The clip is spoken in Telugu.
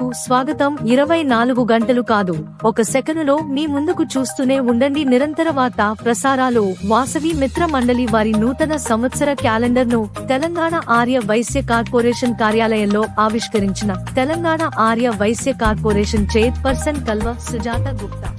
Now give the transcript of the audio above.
కు స్వాగతం. ఇరవై నాలుగు గంటలు కాదు. ఒక సెకనులో మీ ముందుకు చూస్తూనే ఉండండి. నిరంతర వార్త ప్రసారాలు. వాసవి మిత్ర మండలి వారి నూతన సంవత్సర క్యాలెండర్ను తెలంగాణ ఆర్య వైశ్య కార్పొరేషన్ కార్యాలయంలో ఆవిష్కరించిన తెలంగాణ ఆర్య వైశ్య కార్పొరేషన్ చైర్పర్సన్ కల్వ సుజాత గుప్తా.